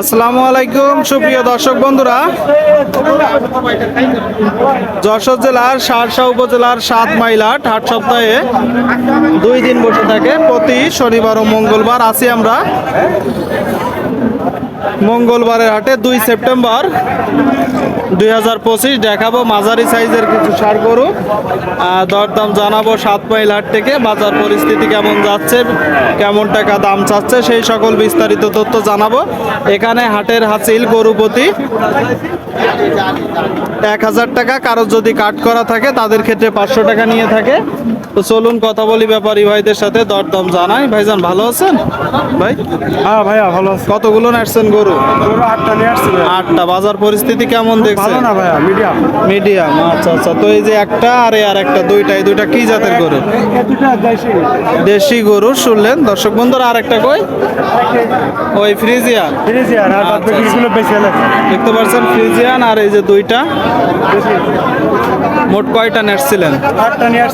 আসসালামু আলাইকুম, সুপ্রিয় দর্শক বন্ধুরা। যশোর জেলার সারসা উপজেলার সাত মাইলাট আট সপ্তাহে দুই দিন বসে থাকে। প্রতি শনিবার ও মঙ্গলবার আছি আমরা। মঙ্গলবারের হাটে দুই সেপ্টেম্বর দুই হাজার পঁচিশ দেখাবো মাঝারি সাইজের কিছু সার গরু। দরদাম জানাব সাত মাইল হাট থেকে বাজার পরিস্থিতি কেমন যাচ্ছে কেমন টাকা দাম চাচ্ছে সেই সকল বিস্তারিত তথ্য জানাব। এখানে হাটের হাসিল গরু প্রতি এক হাজার টাকা কারোর যদি কাট করা থাকে তাদের ক্ষেত্রে পাঁচশো টাকা নিয়ে থাকে। তো চলুন কথা বলি ব্যাপারী ভাইদের সাথে দরদাম জানাই। ভাইজান ভালো আছেন? ভাই? হ্যাঁ ভাইয়া ভালো আছে। কতগুলো নাচছেন গরু? পুরো আটটা নিয়ে আসছি আটটা। বাজার পরিস্থিতি কেমন ভালো না ভাইয়া মিডিয়াম মিডিয়াম আচ্ছা আচ্ছা। তো এই যে একটা আর আর একটা দুইটা এই দুইটা কি জাতের গরু? দেশি। দেশি গরু শুনলেন। দর্শক বন্ধুরা আর একটা কই? ওই ফ্রিজিয়ান। ফ্রিজিয়ান আর আচ্ছা, বাকিগুলো বেশি দেখতে পাচ্ছেন ফ্রিজিয়ান আর এই যে দুইটা। মোট কয়টা নেটছিলেন আটটা নিয়ে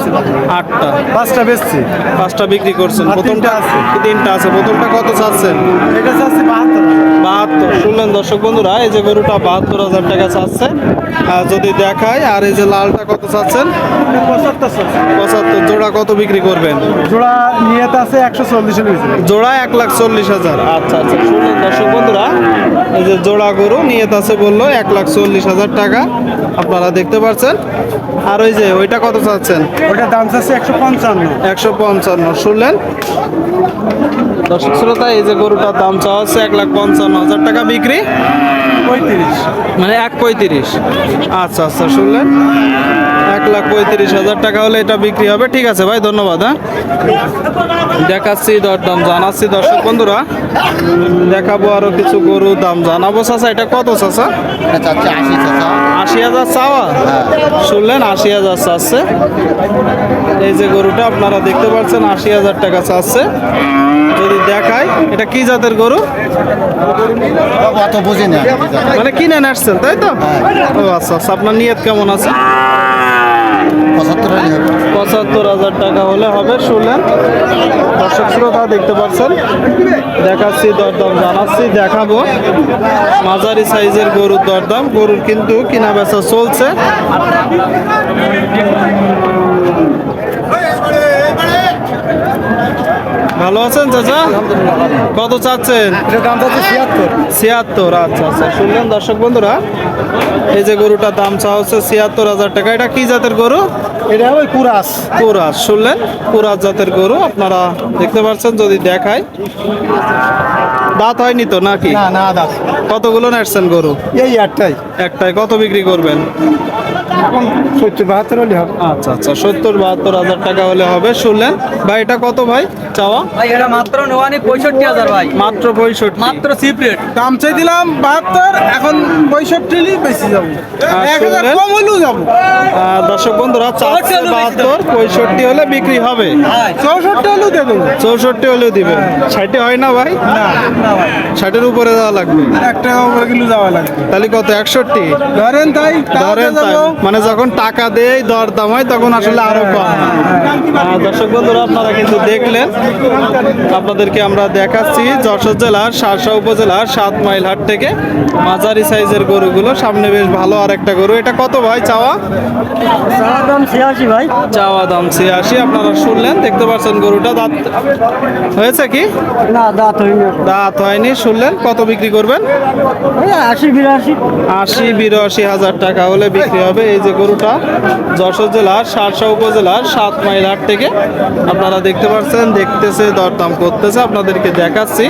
আটটা। পাঁচটা বেচছি। পাঁচটা বিক্রি করছেন। প্রথমটা আছে। তিনটা আছে। প্রথমটা কত চাচ্ছেন? এটা চাচ্ছি বাহাত্তর। বাহাত্তর। শুনলেন দর্শক বন্ধুরা এই যে গরুটা বাহাত্তর হাজার টাকা চাচ্ছে। আর যদি দেখায় আর এই যে লালটা কত চাচ্ছেন? পঁচাত্তর জোড়া কত বিক্রি করবেন? জোড়া নিয়েতে আছে একশো চল্লিশের বেশি জোড়া এক লাখ চল্লিশ হাজার। আচ্ছা আচ্ছা। শুনলেন দর্শক বন্ধুরা এই যে জোড়া গরু নিয়ে আছে বলল এক লাখ চল্লিশ হাজার টাকা। আপনারা দেখতে পাচ্ছেন। আর ওই যে ওইটা কত চাচ্ছেন? ওটার দাম চাচ্ছে একশো পঞ্চান্ন। একশো পঞ্চান্ন। শুনলেন? দর্শক শ্রোতা এই যে গরুটার দাম চাওয়া হচ্ছে এক লাখ পঞ্চান্ন হাজার টাকা বিক্রি? পঁয়ত্রিশ। মানে এক পঁয়ত্রিশ। আচ্ছা আচ্ছা শুনলেন? এক লাখ পঁয়ত্রিশ হাজার টাকা হলে এটা বিক্রি হবে। ঠিক আছে ভাই ধন্যবাদ হ্যাঁ? দেখাচ্ছি দরদাম জানাচ্ছি দর্শক বন্ধুরা। দেখাবো আরও কিছু গরুর দাম। জানাব চাচা এটা কত চাচ্ছে আশি চাচা। আশি হাজার চাওয়া? শুনলেন আশি হাজার চাচ্ছে। এই যে গরুটা আপনারা দেখতে পাচ্ছেন আশি হাজার টাকা চাচ্ছে। যদি দেখায় এটা কি জাতের গরু? অত বুঝি না। মানে কিনে আসছেন তাই তো? ও আচ্ছা আচ্ছা আপনার নিয়ত কেমন আছে? পঁচাত্তর পঁচাত্তর হাজার টাকা হলে হবে শুনলেন? দর্শক শ্রোতা দেখতে পাচ্ছেন? দেখাচ্ছি দরদাম জানাচ্ছি দেখাবো। মাঝারি সাইজের গরুর দরদাম গরুর কিন্তু কিনা বেচা চলছে ভালো আছেন চাচা? কত চাচ্ছেন? ছিয়াত্তর। আচ্ছা আচ্ছা শুনলেন দর্শক বন্ধুরা? এই যে গরুটার দাম চা হচ্ছে ছিয়াত্তর হাজার টাকা। এটা কি জাতের গরু? এটা ওই কুরাস। কুরাস শুনলেন? কুরাস জাতের গরু আপনারা দেখতে পাচ্ছেন যদি দেখায় দাঁত হয়নি তো নাকি? না না দাস কতগুলো নাড়ছেন গরু? এই একটাই। একটাই কত বিক্রি করবেন? এখন সত্তর বাহাত্তর হলে হবে। আচ্ছা আচ্ছা সত্তর বাহাত্তর হাজার টাকা হলে হবে শুনলেন। ভাই এটা কত ভাই? চাওয়া? ভাই এটা মাত্র নেওয়ানি পঁয়ষট্টি হাজার ভাই। মাত্র পঁয়ষট্টি। মাত্র চিপ রেট দাম চাই দিলাম বাহাত্তর এখন পঁয়ষট্টি বেশি যাব। এক হাজার কম হলেও যাব। দর্শক বন্ধুরা চারশো বাহাত্তর পঁয়ষট্টি হলে বিক্রি হবে। চৌষট্টি হলেও দেবো। চৌষট্টি হলেও দিবেন। ষাটে হয় না ভাই? ষাটের উপরে যাওয়া লাগবে। এক টাকা উপরে কিলো যাওয়া লাগবে। তাহলে কত? একষট্টি? ধরেন তাই ধরেন তাই। মানে যখন টাকা দেয় দর দাম হয় তখন আসলে আরও কম। দর্শক বন্ধুরা আপনারা কিন্তু দেখলেন। আপনাদেরকে আমরা দেখাচ্ছি যশোর জেলার সারসা উপজেলার সাত মাইল হাট থেকে মাঝারি সাইজের গরুগুলো। সামনে বেশ ভালো আর একটা গরু। এটা কত ভাই চাওয়া? দাম ছিয়াশি ভাই। চাওয়া দাম ছিয়াশি। আপনারা শুনলেন দেখতে পাচ্ছেন গরুটা। দাঁত হয়েছে কি? না দাঁত হয়নি। দাঁত হয়নি শুনলেন। কত বিক্রি করবেন? আশি বিরাশি। আশি বিরাশি হাজার টাকা হলে বিক্রি হবে। এই যে গরুটা যশোর জেলার সারসা উপজেলার সাত মাইল হাট থেকে আপনারা দেখতে পাচ্ছেন দেখতেছে, দরদাম করতেছে, আপনাদেরকে দেখাচ্ছি।